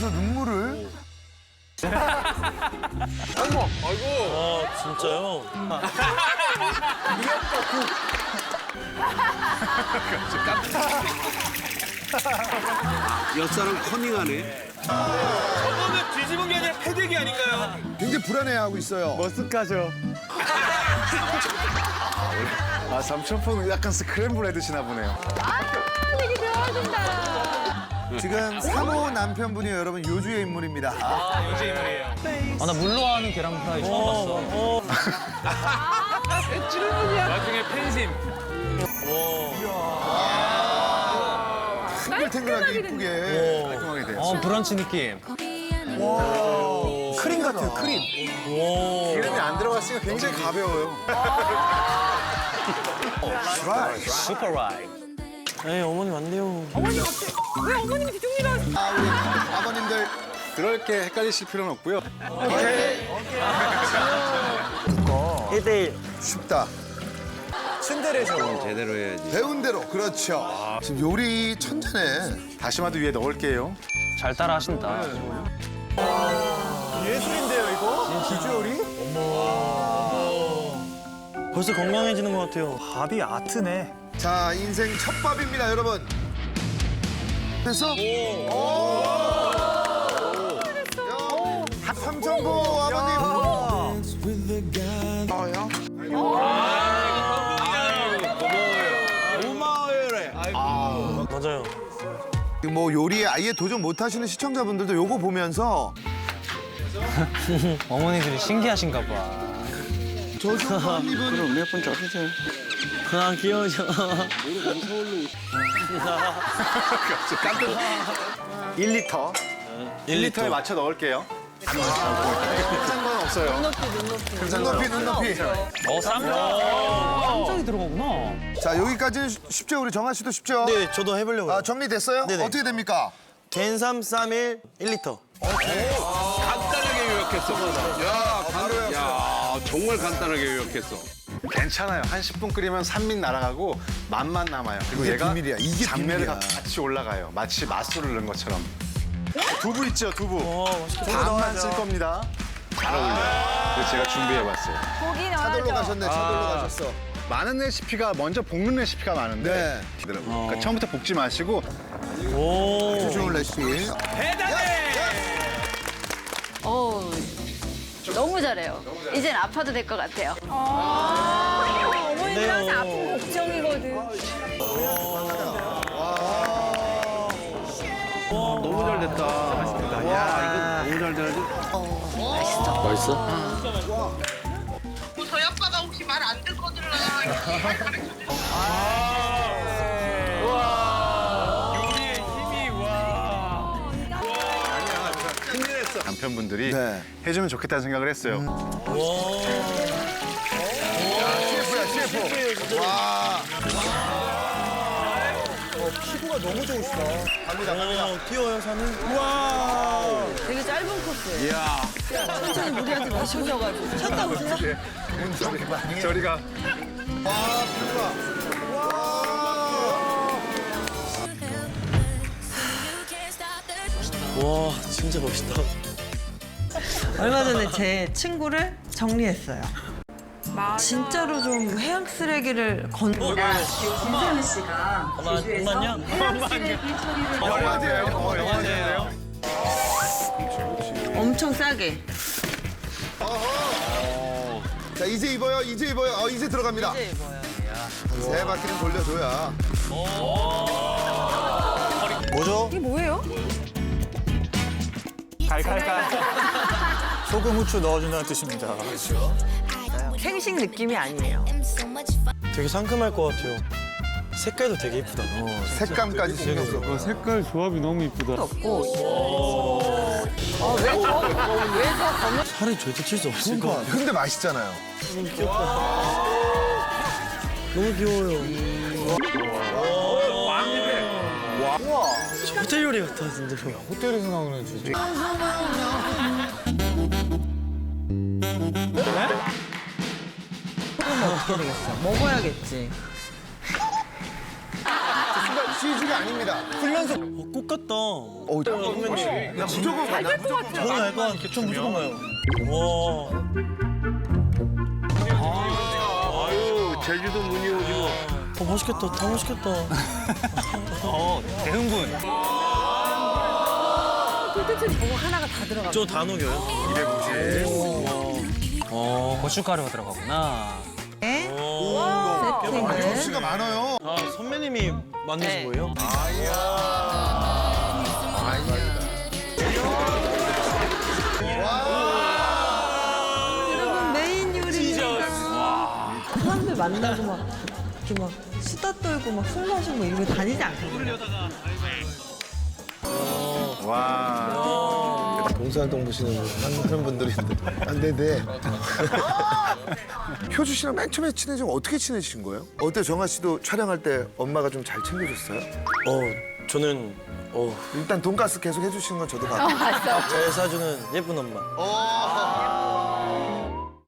입에서 눈물을. 아 진짜요? 옆사람 커밍하네. 저거는 뒤집은 게 아니라 패대기 아닌가요? 굉장히 불안해하고 있어요. 머쓱하죠. 아 삼촌폰 약간 스크램블 해 드시나 보네요. 되게 좋아하신다. 지금 3호 남편분이 여러분 요주의 인물입니다. 요새 인물이에요. 아, 나 물로 하는 계란 프라이 처음 봤어. 나중에 팬심. 탱글탱글하게 이쁘게. 깔끔하게 돼요. 어, 브런치 느낌. 크림 같아요, 크림. 기름이 안 들어갔으니까 굉장히 가벼워요. 슈퍼 라이. 에이 어머님 안 돼요. 왜 어머님이 뒤쪽이라 아, 우리 아버님들 그렇게 헷갈리실 필요는 없고요. 1대1. 쉽다. 제대로 해야지. 배운 대로 그렇죠. 지금 요리 천재네. 다시마도 위에 넣을게요. 잘 따라 하신다. 예술인데요, 이거? 비주얼이? 벌써 건강해지는 것 같아요. 밥이 아트네. 자, 인생 첫 밥입니다, 여러분. 야, 삼천포 아버님. 맞아요. 뭐 요리에 아예 도전 못 하시는 시청자분들도 요거 보면서. 어머니들이 신기하신가 봐. 저 정도 한 입은 몇번 쪄주세요. 아 귀여우셔. 1리터. 1리터에 맞춰 넣을게요. 상관없어요. 눈높이 눈높이. 어, 쌈장. 쌈장이 들어가구나. 자, 여기까지는 쉽- 쉽죠? 우리 정한 씨도 쉽죠? 네 저도 해보려고요. 아, 정리됐어요? 네네. 어떻게 됩니까? 겐삼 쌈일 1리터. 간단하게 요약했어. 야, 간, 야, 정말 간단하게 요약했어. 괜찮아요. 한 10분 끓이면 산미 날아가고 맛만 남아요. 그리고 이게 얘가 비밀이야. 이게 비밀이야. 같이 올라가요. 마치 맛술을 넣은 것처럼. 두부 있죠, 두부. 반만 쓸 겁니다. 잘 어울려요. 그래서 제가 준비해봤어요. 고기 차돌로 넣어야죠. 가셨네, 차돌로 아. 가셨어. 많은 레시피가 먼저 볶는 레시피가 많은데 네. 그러니까 처음부터 볶지 마시고 오. 좋은 레시피. 어 너무 잘해요. 이젠 아파도 될 것 같아요. 어머니들 항상 아픈 거 걱정이거든. 너무 잘 됐다. 야, 이거 너무 잘 돼가지고. 저희 아빠가 혹시 말 안 듣거든 말 가르쳐 남편분들이 네. 해주면 좋겠다는 생각을 했어요. CF야, CF. 와. 어, 귀여워요 사는. 되게 짧은 코스예요. 천천히 무리하지 마셔가지고. 쳤다 오세요. 저리가 와 진짜 멋있다. 얼마 전에 제 친구를 정리했어요. 진짜로 좀 해양 쓰레기를 건. 잠깐만 잠깐만요. 영화제예요. 어, 영화제예요. 엄청 싸게. 자, 이제 입어요, 이제 입어요. 어, 이제 들어갑니다. 이제 입어요. 세 바퀴는 돌려줘야. 뭐죠? 이게 뭐예요? 소금 후추 넣어준다는 뜻입니다. 생식 느낌이 아니에요. 되게 상큼할 것 같아요. 색깔도 되게 이쁘다. 색감까지 신경 써. 색깔 조합이 너무 이쁘다. 없고. 아, 왜 저, 왜저 검은. 살이 절대 칠 수 없을 것 같아요. 근데 맛있잖아요. 너무 귀여워요. 와. 호텔 요리 같아 진짜. 호텔에서 나오는 주제. 어떻게 되겠어? 먹어야겠지. 순간 CG가 아닙니다. 꼭 똑같다. 어, 선배님. 나 무조건 가. 나 무조건 가. 저는 알것 같아요. 좀 무조건 가요. 와. 아유, 제주도 문이 오지고. 어, 맛있겠다. 다 맛있겠다. 어, 대흥분. 도대체 저거 하나가 다 들어가. 저다 녹여요? 어, 고춧가루가 들어가구나. 아, 조수가 많아요. 아, 선배님이 만드신 네. 거예요? 여러분 메인 요리. 사람들 만나고 막 이렇게 막 수다 떨고 막 술 마시고 막 이러고 다니지 않거든요. 봉사활동 보시는 한- 그런 분들인데. 안 되네. 효주 씨랑 맨 처음에 친해지면 어떻게 친해지신 거예요? 어때 정아 씨도 촬영할 때 엄마가 좀 잘 챙겨줬어요? 어, 저는 어, 일단 돈가스 계속 해주시는 건 저도 봤고. 잘 사주는 예쁜 엄마.